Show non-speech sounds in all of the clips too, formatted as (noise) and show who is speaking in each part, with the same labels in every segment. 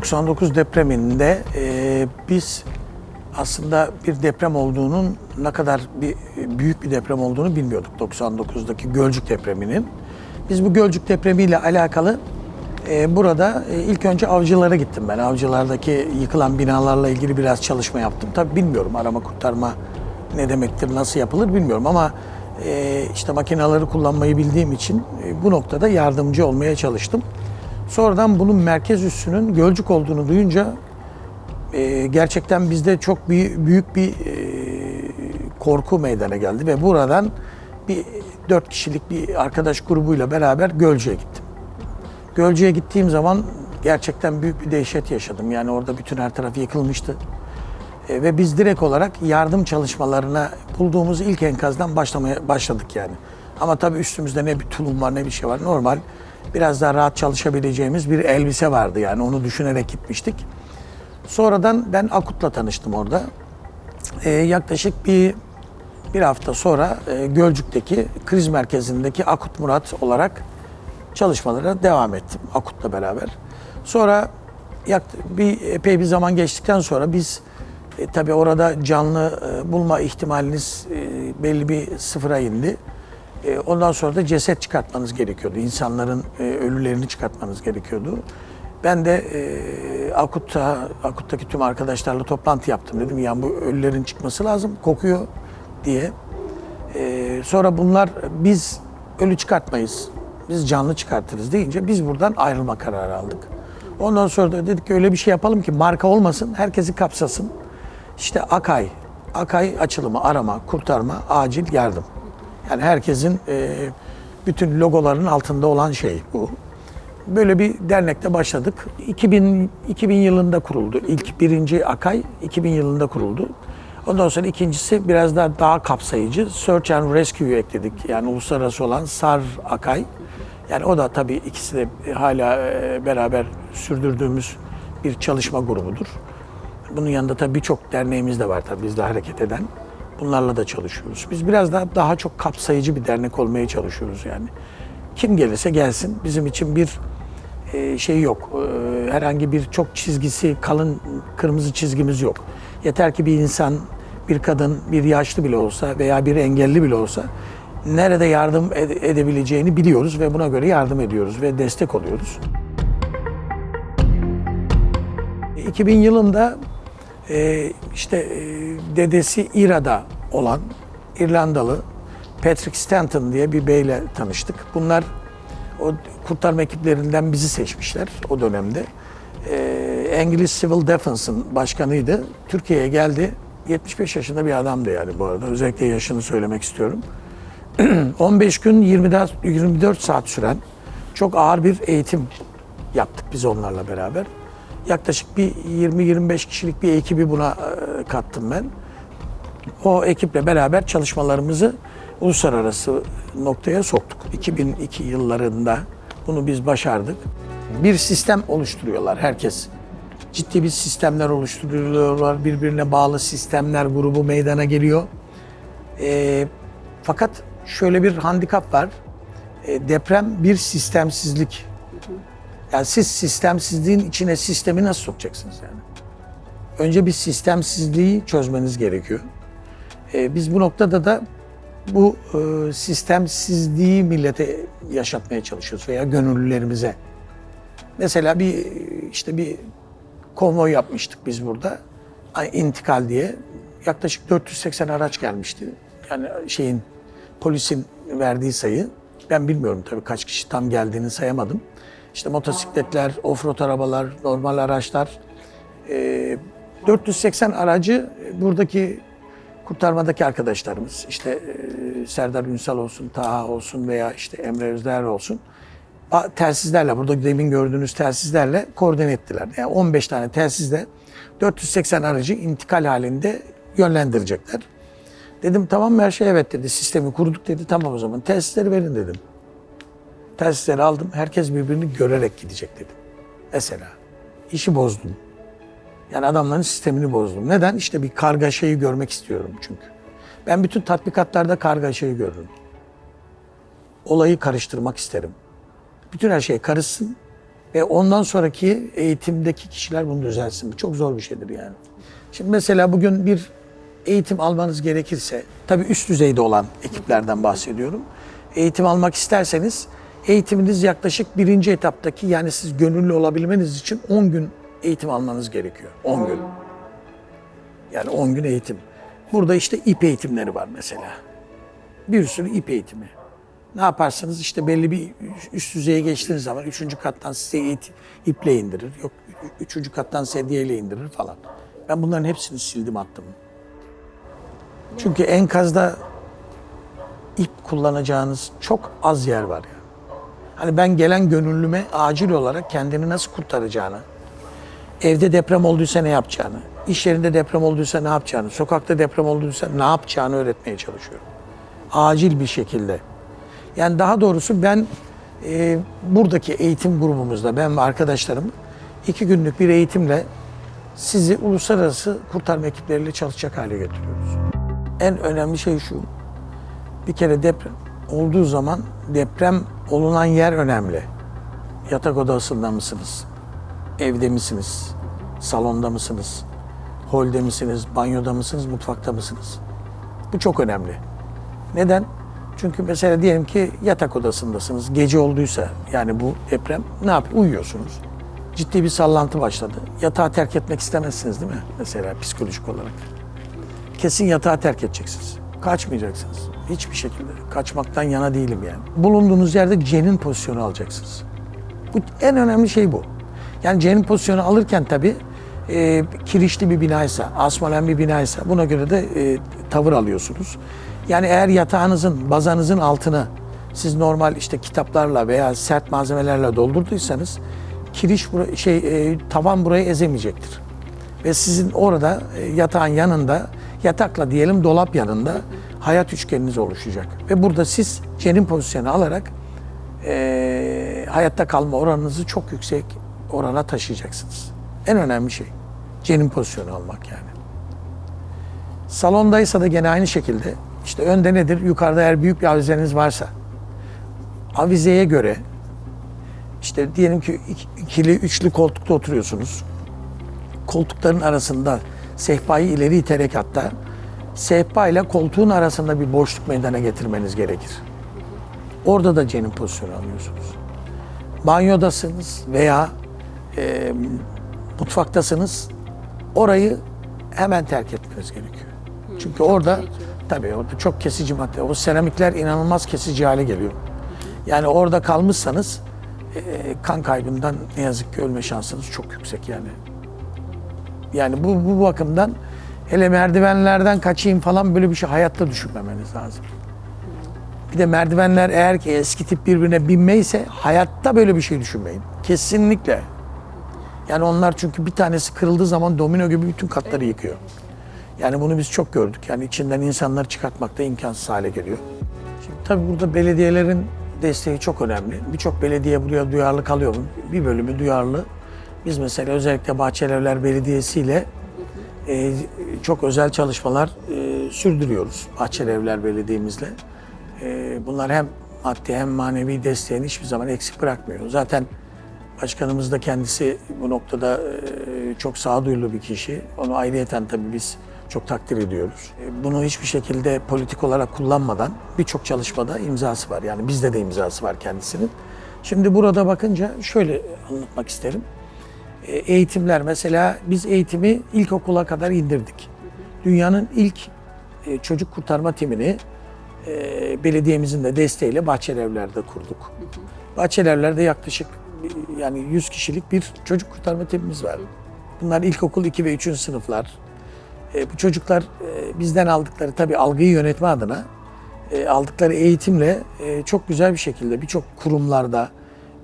Speaker 1: 99 depreminde e, biz aslında bir deprem olduğunun ne kadar bir büyük bir deprem olduğunu bilmiyorduk 99'daki Gölcük depreminin. Biz bu Gölcük depremiyle alakalı e, burada e, ilk önce avcılara gittim ben. Avcılardaki yıkılan binalarla ilgili biraz çalışma yaptım. Tabii bilmiyorum arama kurtarma ne demektir, nasıl yapılır bilmiyorum ama e, işte makinaları kullanmayı bildiğim için e, bu noktada yardımcı olmaya çalıştım. Sonradan bunun merkez üssünün Gölcük olduğunu duyunca e, gerçekten bizde çok büyük, büyük bir e, korku meydana geldi ve buradan bir dört kişilik bir arkadaş grubuyla beraber Gölcük'e gittim. Gölcük'e gittiğim zaman gerçekten büyük bir dehşet yaşadım. Yani orada bütün her taraf yıkılmıştı. E, ve biz direkt olarak yardım çalışmalarına bulduğumuz ilk enkazdan başlamaya başladık yani. Ama tabii üstümüzde ne bir tulum var ne bir şey var. Normal biraz daha rahat çalışabileceğimiz bir elbise vardı yani onu düşünerek gitmiştik. Sonradan ben Akut'la tanıştım orada. E, yaklaşık bir bir hafta sonra e, Gölcük'teki kriz merkezindeki Akut Murat olarak çalışmalara devam ettim Akut'la beraber. Sonra bir epey bir zaman geçtikten sonra biz e, tabii orada canlı e, bulma ihtimaliniz e, belli bir sıfıra indi. E, ondan sonra da ceset çıkartmanız gerekiyordu. İnsanların e, ölülerini çıkartmanız gerekiyordu. Ben de e, Akut'ta, Akut'taki tüm arkadaşlarla toplantı yaptım. Dedim ya bu ölülerin çıkması lazım, kokuyor diye. E, sonra bunlar biz ölü çıkartmayız, biz canlı çıkartırız deyince biz buradan ayrılma kararı aldık. Ondan sonra da dedik ki öyle bir şey yapalım ki marka olmasın, herkesi kapsasın. İşte Akay, Akay açılımı, arama, kurtarma, acil yardım. Yani herkesin e, bütün logoların altında olan şey bu. Böyle bir dernekte başladık. 2000, 2000 yılında kuruldu. İlk birinci Akay 2000 yılında kuruldu. Ondan sonra ikincisi biraz daha daha kapsayıcı Search and Rescue ekledik. Yani uluslararası olan SAR Akay. Yani o da tabii ikisi de hala e, beraber sürdürdüğümüz bir çalışma grubudur. Bunun yanında tabii birçok derneğimiz de var tabii bizle hareket eden. Bunlarla da çalışıyoruz. Biz biraz daha daha çok kapsayıcı bir dernek olmaya çalışıyoruz yani. Kim gelirse gelsin. Bizim için bir e, şey yok. E, herhangi bir çok çizgisi, kalın kırmızı çizgimiz yok. Yeter ki bir insan, bir kadın, bir yaşlı bile olsa veya bir engelli bile olsa nerede yardım ede- edebileceğini biliyoruz ve buna göre yardım ediyoruz ve destek oluyoruz. 2000 yılında e, işte dedesi İra'da olan İrlandalı Patrick Stanton diye bir beyle tanıştık. Bunlar o kurtarma ekiplerinden bizi seçmişler o dönemde. E, İngiliz Civil Defense'ın başkanıydı. Türkiye'ye geldi. 75 yaşında bir adamdı yani bu arada. Özellikle yaşını söylemek istiyorum. (clears throat) 15 gün 24, 24 saat süren çok ağır bir eğitim yaptık biz onlarla beraber. Yaklaşık bir 20-25 kişilik bir ekibi buna e, kattım ben. O ekiple beraber çalışmalarımızı uluslararası noktaya soktuk. 2002 yıllarında bunu biz başardık. Bir sistem oluşturuyorlar herkes. Ciddi bir sistemler oluşturuyorlar. Birbirine bağlı sistemler grubu meydana geliyor. E, fakat şöyle bir handikap var. E, deprem bir sistemsizlik. Yani siz sistemsizliğin içine sistemi nasıl sokacaksınız yani? Önce bir sistemsizliği çözmeniz gerekiyor. E, biz bu noktada da bu e, sistemsizliği millete yaşatmaya çalışıyoruz veya gönüllülerimize. Mesela bir işte bir konvoy yapmıştık biz burada. İntikal diye. Yaklaşık 480 araç gelmişti. Yani şeyin polisin verdiği sayı. Ben bilmiyorum tabii kaç kişi tam geldiğini sayamadım. İşte motosikletler, offroad arabalar, normal araçlar. Ee, 480 aracı buradaki kurtarmadaki arkadaşlarımız işte e, Serdar Ünsal olsun, Taha olsun veya işte Emre Özder olsun telsizlerle burada demin gördüğünüz telsizlerle koordine ettiler. Yani 15 tane telsizle 480 aracı intikal halinde yönlendirecekler. Dedim tamam her şey evet dedi. Sistemi kurduk dedi. Tamam o zaman telsizleri verin dedim. Telsizleri aldım. Herkes birbirini görerek gidecek dedim. Mesela işi bozdum. Yani adamların sistemini bozdum. Neden? İşte bir kargaşayı görmek istiyorum çünkü. Ben bütün tatbikatlarda kargaşayı görürüm. Olayı karıştırmak isterim. Bütün her şey karışsın. Ve ondan sonraki eğitimdeki kişiler bunu düzelsin. Bu çok zor bir şeydir yani. Şimdi mesela bugün bir eğitim almanız gerekirse, tabii üst düzeyde olan ekiplerden bahsediyorum. Eğitim almak isterseniz eğitiminiz yaklaşık birinci etaptaki yani siz gönüllü olabilmeniz için 10 gün eğitim almanız gerekiyor. 10 gün. Yani 10 gün eğitim. Burada işte ip eğitimleri var mesela. Bir sürü ip eğitimi. Ne yaparsınız? İşte belli bir üst düzeye geçtiğiniz zaman üçüncü kattan size iple indirir. Yok üçüncü kattan sedyeyle indirir falan. Ben bunların hepsini sildim attım. Çünkü enkazda ip kullanacağınız çok az yer var ya. Hani ben gelen gönüllüme acil olarak kendini nasıl kurtaracağını, evde deprem olduysa ne yapacağını, iş yerinde deprem olduysa ne yapacağını, sokakta deprem olduysa ne yapacağını öğretmeye çalışıyorum. Acil bir şekilde. Yani daha doğrusu ben e, buradaki eğitim grubumuzda, ben ve arkadaşlarım iki günlük bir eğitimle sizi uluslararası kurtarma ekipleriyle çalışacak hale getiriyoruz. En önemli şey şu, bir kere deprem olduğu zaman deprem olunan yer önemli. Yatak odasında mısınız? Evde misiniz? Salonda mısınız? Holde misiniz? Banyoda mısınız? Mutfakta mısınız? Bu çok önemli. Neden? Çünkü mesela diyelim ki yatak odasındasınız. Gece olduysa yani bu deprem ne yap? Uyuyorsunuz. Ciddi bir sallantı başladı. Yatağı terk etmek istemezsiniz değil mi? Mesela psikolojik olarak. Kesin yatağı terk edeceksiniz. Kaçmayacaksınız. Hiçbir şekilde. Kaçmaktan yana değilim yani. Bulunduğunuz yerde cenin pozisyonu alacaksınız. Bu en önemli şey bu. Yani cenin pozisyonu alırken tabii e, kirişli bir binaysa, asmalen bir binaysa buna göre de e, tavır alıyorsunuz. Yani eğer yatağınızın, bazanızın altını siz normal işte kitaplarla veya sert malzemelerle doldurduysanız kiriş bura, şey e, tavan burayı ezemeyecektir. Ve sizin orada e, yatağın yanında yatakla diyelim dolap yanında hayat üçgeniniz oluşacak. Ve burada siz cenin pozisyonu alarak e, hayatta kalma oranınızı çok yüksek orana taşıyacaksınız. En önemli şey cenin pozisyonu almak yani. Salondaysa da gene aynı şekilde işte önde nedir? Yukarıda eğer büyük bir avizeniz varsa avizeye göre işte diyelim ki ikili, üçlü koltukta oturuyorsunuz. Koltukların arasında sehpayı ileri iterek hatta sehpa ile koltuğun arasında bir boşluk meydana getirmeniz gerekir. Orada da cenin pozisyonu alıyorsunuz. Banyodasınız veya e, mutfaktasınız. Orayı hemen terk etmeniz gerekiyor. Çünkü orada tabii orada çok kesici madde. O seramikler inanılmaz kesici hale geliyor. Yani orada kalmışsanız e, kan kaybından ne yazık ki ölme şansınız çok yüksek yani. Yani bu, bu bakımdan hele merdivenlerden kaçayım falan böyle bir şey hayatta düşünmemeniz lazım. Bir de merdivenler eğer ki eski tip birbirine binmeyse hayatta böyle bir şey düşünmeyin. Kesinlikle. Yani onlar çünkü bir tanesi kırıldığı zaman domino gibi bütün katları yıkıyor. Yani bunu biz çok gördük. Yani içinden insanları çıkartmak da imkansız hale geliyor. Şimdi tabii burada belediyelerin desteği çok önemli. Birçok belediye buraya duyarlı kalıyor? Bir bölümü duyarlı. Biz mesela özellikle Bahçelievler Belediyesi ile e, çok özel çalışmalar e, sürdürüyoruz Bahçelievler Belediye'mizle. E, bunlar hem maddi hem manevi desteğini hiçbir zaman eksik bırakmıyor. Zaten başkanımız da kendisi bu noktada e, çok sağduyulu bir kişi. Onu ayrıyeten tabii biz çok takdir ediyoruz. E, Bunu hiçbir şekilde politik olarak kullanmadan birçok çalışmada imzası var. Yani bizde de imzası var kendisinin. Şimdi burada bakınca şöyle anlatmak isterim. E, Eğitimler mesela biz eğitimi ilkokula kadar indirdik. Dünyanın ilk e, çocuk kurtarma timini e, belediyemizin de desteğiyle Bahçelievler'de kurduk. Bahçelievler'de yaklaşık yani 100 kişilik bir çocuk kurtarma timimiz var. Bunlar ilkokul 2 ve 3. sınıflar. Bu çocuklar bizden aldıkları tabii algıyı yönetme adına aldıkları eğitimle çok güzel bir şekilde birçok kurumlarda,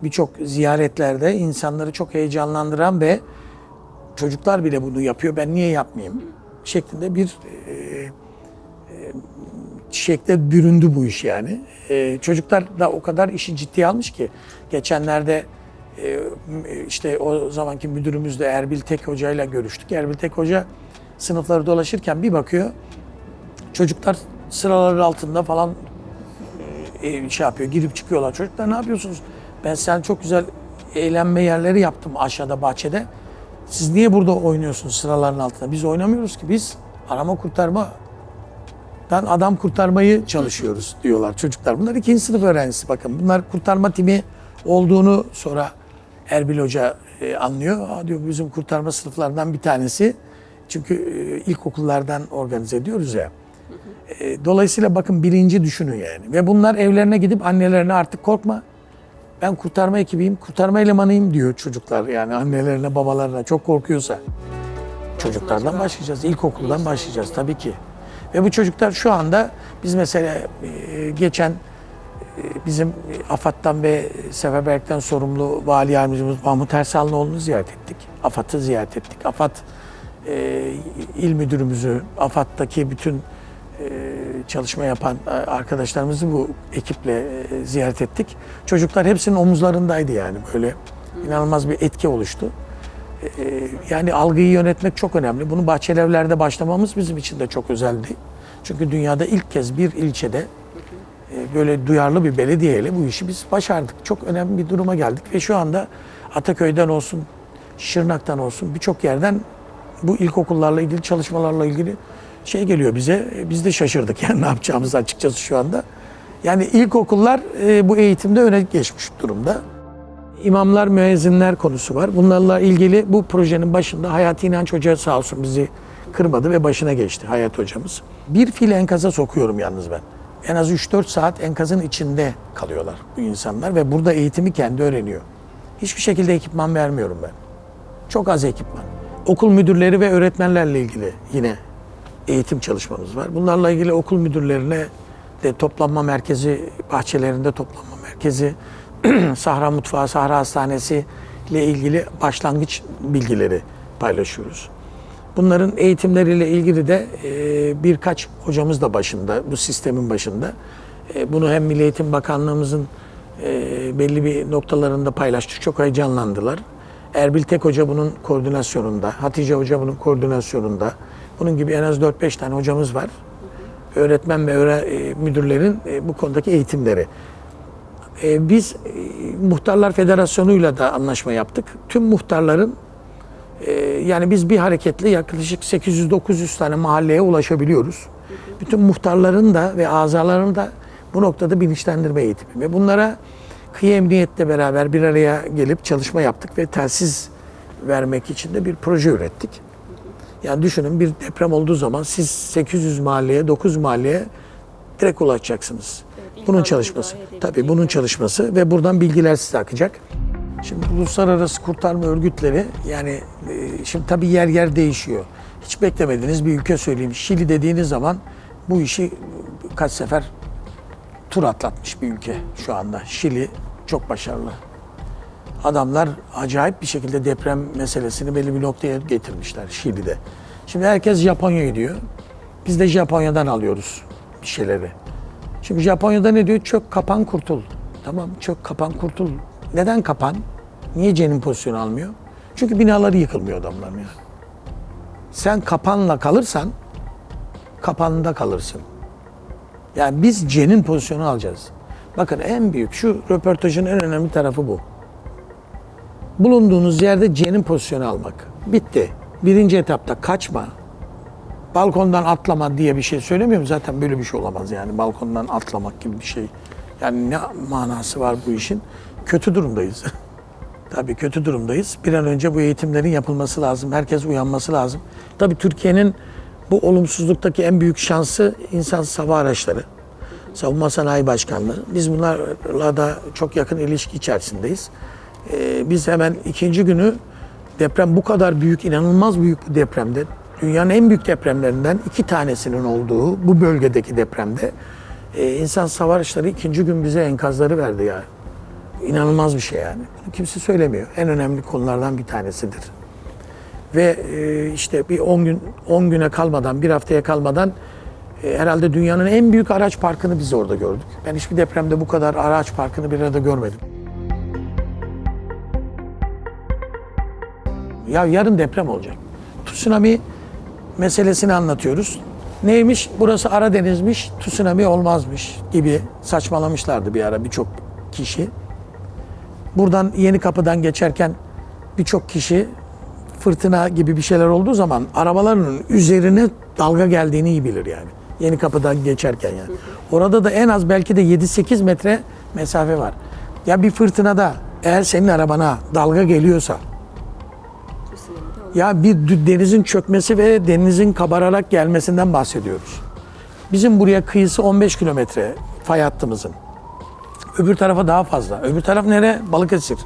Speaker 1: birçok ziyaretlerde insanları çok heyecanlandıran ve çocuklar bile bunu yapıyor. Ben niye yapmayayım? şeklinde bir e, e, şekle büründü bu iş yani. E, çocuklar da o kadar işi ciddiye almış ki geçenlerde e, işte o zamanki müdürümüz de Erbil Tek Hoca ile görüştük. Erbil Tek Hoca sınıfları dolaşırken bir bakıyor çocuklar sıraların altında falan e, şey yapıyor, girip çıkıyorlar. Çocuklar ne yapıyorsunuz? Ben sen çok güzel eğlenme yerleri yaptım aşağıda bahçede. Siz niye burada oynuyorsunuz sıraların altında? Biz oynamıyoruz ki biz arama kurtarma adam kurtarmayı çalışıyoruz diyorlar çocuklar. Bunlar ikinci sınıf öğrencisi bakın. Bunlar kurtarma timi olduğunu sonra Erbil Hoca e, anlıyor. Aa, diyor bizim kurtarma sınıflarından bir tanesi. Çünkü e, ilkokullardan organize ediyoruz ya. E, dolayısıyla bakın bilinci düşünün yani. Ve bunlar evlerine gidip annelerine artık korkma. Ben kurtarma ekibiyim, kurtarma elemanıyım diyor çocuklar. Yani annelerine, babalarına çok korkuyorsa. Çocuklardan başlayacağız, ilkokuldan başlayacağız tabii ki. Ve bu çocuklar şu anda biz mesela e, geçen e, bizim AFAD'dan ve Seferberk'ten sorumlu vali yardımcımız Mahmut Ersallıoğlu'nu ziyaret ettik. AFAD'ı ziyaret ettik. AFAD e, il müdürümüzü, AFAD'daki bütün e, çalışma yapan e, arkadaşlarımızı bu ekiple e, ziyaret ettik. Çocuklar hepsinin omuzlarındaydı yani böyle inanılmaz bir etki oluştu. E, Yani algıyı yönetmek çok önemli. Bunu bahçelevlerde başlamamız bizim için de çok özeldi. Çünkü dünyada ilk kez bir ilçede böyle duyarlı bir belediyeyle bu işi biz başardık. Çok önemli bir duruma geldik ve şu anda Ataköy'den olsun, Şırnak'tan olsun birçok yerden bu ilkokullarla ilgili çalışmalarla ilgili şey geliyor bize. E, Biz de şaşırdık (laughs) yani ne yapacağımızı açıkçası şu anda. Yani ilkokullar e, bu eğitimde öne geçmiş durumda. İmamlar, müezzinler konusu var. Bunlarla ilgili bu projenin başında Hayati İnanç Hoca sağ olsun bizi kırmadı ve başına geçti Hayat Hocamız. Bir fil enkaza sokuyorum yalnız ben. En az 3-4 saat enkazın içinde kalıyorlar bu insanlar ve burada eğitimi kendi öğreniyor. Hiçbir şekilde ekipman vermiyorum ben. Çok az ekipman. Okul müdürleri ve öğretmenlerle ilgili yine eğitim çalışmamız var. Bunlarla ilgili okul müdürlerine de toplanma merkezi, bahçelerinde toplanma merkezi, (clears throat) Sahra Mutfağı, Sahra Hastanesi ile ilgili başlangıç bilgileri paylaşıyoruz. Bunların eğitimleriyle ilgili de e, birkaç hocamız da başında, bu sistemin başında. E, bunu hem Milli Eğitim Bakanlığımızın e, belli bir noktalarında paylaştık. Çok heyecanlandılar. Erbil Tek Hoca bunun koordinasyonunda, Hatice Hoca bunun koordinasyonunda. Bunun gibi en az 4-5 tane hocamız var. Öğretmen ve öğre, e, müdürlerin e, bu konudaki eğitimleri. E, biz Muhtarlar Federasyonu'yla da anlaşma yaptık. Tüm muhtarların yani biz bir hareketle yaklaşık 800-900 tane mahalleye ulaşabiliyoruz. Bütün muhtarların da ve azaların da bu noktada bilinçlendirme eğitimi. Ve bunlara kıyı emniyetle beraber bir araya gelip çalışma yaptık ve telsiz vermek için de bir proje ürettik. Yani düşünün bir deprem olduğu zaman siz 800 mahalleye, 9 mahalleye direkt ulaşacaksınız.
Speaker 2: ilk
Speaker 1: bunun çalışması. Tabii bunun çalışması ve buradan bilgiler size akacak. Şimdi uluslararası kurtarma örgütleri yani e, şimdi tabii yer yer değişiyor. Hiç beklemediğiniz bir ülke söyleyeyim. Şili dediğiniz zaman bu işi kaç sefer tur atlatmış bir ülke şu anda. Şili çok başarılı. Adamlar acayip bir şekilde deprem meselesini belli bir noktaya getirmişler Şili'de. Şimdi herkes Japonya'ya gidiyor. Biz de Japonya'dan alıyoruz bir şeyleri. Şimdi Japonya'da ne diyor? Çök, kapan, kurtul. Tamam, çök, kapan, kurtul. Neden kapan? Niye cenin pozisyonu almıyor? Çünkü binaları yıkılmıyor adamların yani. Sen kapanla kalırsan, kapanında kalırsın. Yani biz cenin pozisyonu alacağız. Bakın en büyük, şu röportajın en önemli tarafı bu. Bulunduğunuz yerde cenin pozisyonu almak. Bitti. Birinci etapta kaçma, balkondan atlama diye bir şey söylemiyorum. Zaten böyle bir şey olamaz yani balkondan atlamak gibi bir şey. Yani ne manası var bu işin? Kötü durumdayız. (laughs) Tabii kötü durumdayız. Bir an önce bu eğitimlerin yapılması lazım. Herkes uyanması lazım. Tabii Türkiye'nin bu olumsuzluktaki en büyük şansı insansız hava araçları. Savunma Sanayi Başkanlığı. Biz bunlarla da çok yakın ilişki içerisindeyiz. Ee, biz hemen ikinci günü deprem bu kadar büyük, inanılmaz büyük bir depremde, dünyanın en büyük depremlerinden iki tanesinin olduğu bu bölgedeki depremde e, insan savaşları ikinci gün bize enkazları verdi ya. İnanılmaz bir şey yani. Bunu kimse söylemiyor. En önemli konulardan bir tanesidir. Ve e, işte bir 10 gün 10 güne kalmadan, bir haftaya kalmadan e, herhalde dünyanın en büyük araç parkını biz orada gördük. Ben hiçbir depremde bu kadar araç parkını bir arada görmedim. Ya yarın deprem olacak. Tsunami meselesini anlatıyoruz. Neymiş? Burası Aradeniz'miş, tsunami olmazmış gibi saçmalamışlardı bir ara birçok kişi. buradan yeni kapıdan geçerken birçok kişi fırtına gibi bir şeyler olduğu zaman arabaların üzerine dalga geldiğini iyi bilir yani. Yeni kapıdan geçerken yani. Orada da en az belki de 7-8 metre mesafe var. Ya bir fırtınada eğer senin arabana dalga geliyorsa ya bir denizin çökmesi ve denizin kabararak gelmesinden bahsediyoruz. Bizim buraya kıyısı 15 kilometre fay hattımızın. Öbür tarafa daha fazla. Öbür taraf nere? Balıkesir.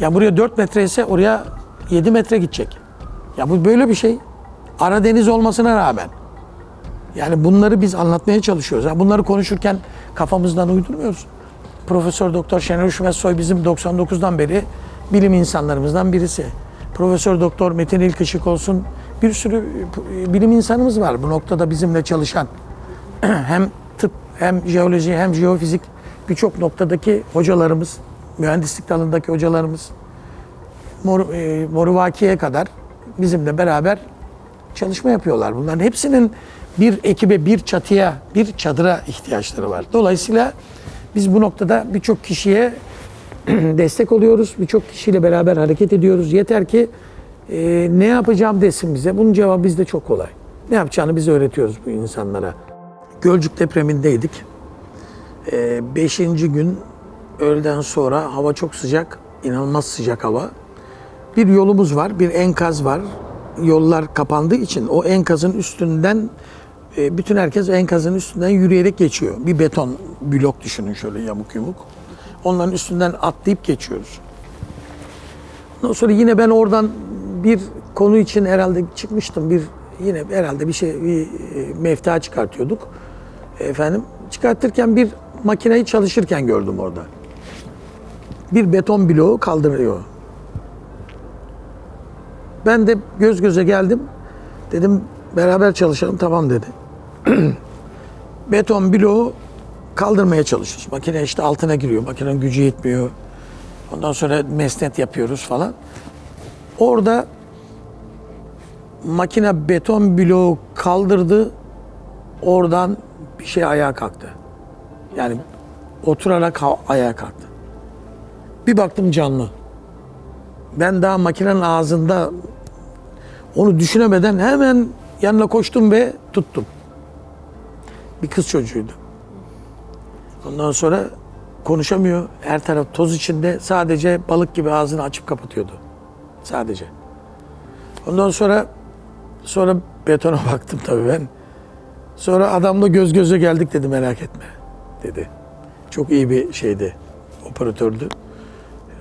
Speaker 1: Ya buraya 4 metre ise oraya 7 metre gidecek. Ya bu böyle bir şey. Ara deniz olmasına rağmen. Yani bunları biz anlatmaya çalışıyoruz. Yani bunları konuşurken kafamızdan uydurmuyoruz. Profesör Doktor Şener Üşümez bizim 99'dan beri bilim insanlarımızdan birisi. Profesör Doktor Metin İlkışık olsun bir sürü e, bilim insanımız var bu noktada bizimle çalışan. (clears throat) hem tıp hem jeoloji hem jeofizik birçok noktadaki hocalarımız, mühendislik dalındaki hocalarımız Mor, e, Moruvaki'ye kadar bizimle beraber çalışma yapıyorlar. Bunların hepsinin bir ekibe, bir çatıya, bir çadıra ihtiyaçları var. Dolayısıyla biz bu noktada birçok kişiye (clears throat) destek oluyoruz. Birçok kişiyle beraber hareket ediyoruz. Yeter ki e, ne yapacağım desin bize. Bunun cevabı bizde çok kolay. Ne yapacağını biz öğretiyoruz bu insanlara. Gölcük depremindeydik. E, beşinci gün öğleden sonra hava çok sıcak, inanılmaz sıcak hava. Bir yolumuz var, bir enkaz var. Yollar kapandığı için o enkazın üstünden e, bütün herkes enkazın üstünden yürüyerek geçiyor. Bir beton blok düşünün şöyle yamuk yumuk. Onların üstünden atlayıp geçiyoruz. Ondan sonra yine ben oradan bir konu için herhalde çıkmıştım. Bir yine herhalde bir şey bir e, mefta çıkartıyorduk. Efendim çıkartırken bir makineyi çalışırken gördüm orada. Bir beton bloğu kaldırıyor. Ben de göz göze geldim. Dedim beraber çalışalım tamam dedi. (clears throat) Beton bloğu kaldırmaya çalışıyoruz. Makine işte altına giriyor. Makinenin gücü yetmiyor. Ondan sonra mesnet yapıyoruz falan. Orada makine beton bloğu kaldırdı. Oradan bir şey ayağa kalktı. Yani oturarak ayağa kalktı. Bir baktım canlı. Ben daha makinenin ağzında onu düşünemeden hemen yanına koştum ve tuttum. Bir kız çocuğuydu. Ondan sonra konuşamıyor. Her taraf toz içinde. Sadece balık gibi ağzını açıp kapatıyordu. Sadece. Ondan sonra sonra betona (laughs) baktım tabii ben. Sonra adamla göz göze geldik dedi merak etme dedi. Çok iyi bir şeydi. Operatördü.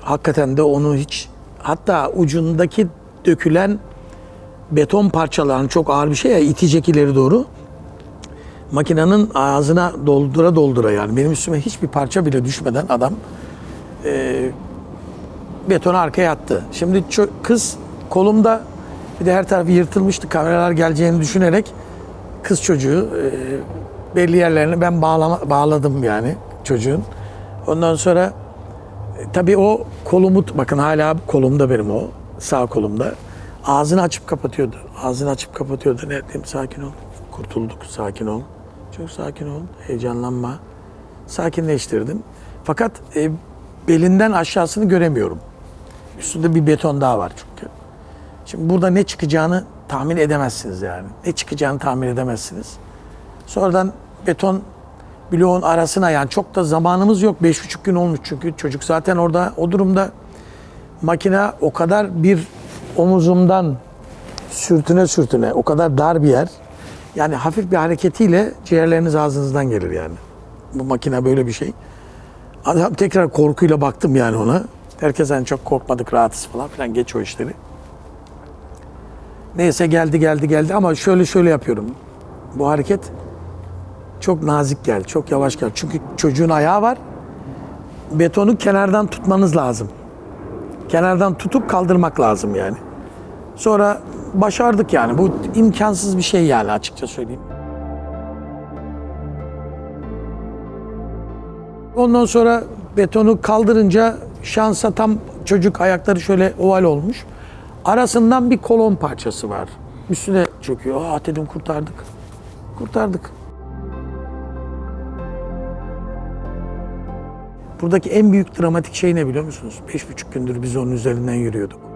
Speaker 1: Hakikaten de onu hiç hatta ucundaki dökülen beton parçalarını çok ağır bir şey ya itecek ileri doğru. Makinenin ağzına doldura doldura yani benim üstüme hiçbir parça bile düşmeden adam e, betonu arkaya attı. Şimdi kız kolumda bir de her tarafı yırtılmıştı kameralar geleceğini düşünerek kız çocuğu e, belli yerlerini ben bağlama, bağladım yani çocuğun. Ondan sonra e, tabii o kolumu bakın hala kolumda benim o sağ kolumda. Ağzını açıp kapatıyordu. Ağzını açıp kapatıyordu. Ne dedim sakin ol. Kurtulduk sakin ol. Çok sakin ol. Heyecanlanma. Sakinleştirdim. Fakat e, belinden aşağısını göremiyorum. Üstünde bir beton daha var çünkü. Şimdi burada ne çıkacağını tahmin edemezsiniz yani. Ne çıkacağını tahmin edemezsiniz. Sonradan beton bloğun arasına yani çok da zamanımız yok. Beş buçuk gün olmuş çünkü çocuk zaten orada o durumda makine o kadar bir omuzumdan sürtüne sürtüne o kadar dar bir yer. Yani hafif bir hareketiyle ciğerleriniz ağzınızdan gelir yani. Bu makine böyle bir şey. Adam tekrar korkuyla baktım yani ona. Herkes hani çok korkmadık rahatız falan filan geç o işleri. Neyse geldi geldi geldi ama şöyle şöyle yapıyorum. Bu hareket çok nazik gel, çok yavaş gel. Çünkü çocuğun ayağı var. Betonu kenardan tutmanız lazım. Kenardan tutup kaldırmak lazım yani. Sonra başardık yani. Bu imkansız bir şey yani açıkça söyleyeyim. Ondan sonra betonu kaldırınca şansa tam çocuk ayakları şöyle oval olmuş. Arasından bir kolon parçası var. Üstüne çöküyor. Aa dedim kurtardık. Kurtardık. Buradaki en büyük dramatik şey ne biliyor musunuz? Beş buçuk gündür biz onun üzerinden yürüyorduk.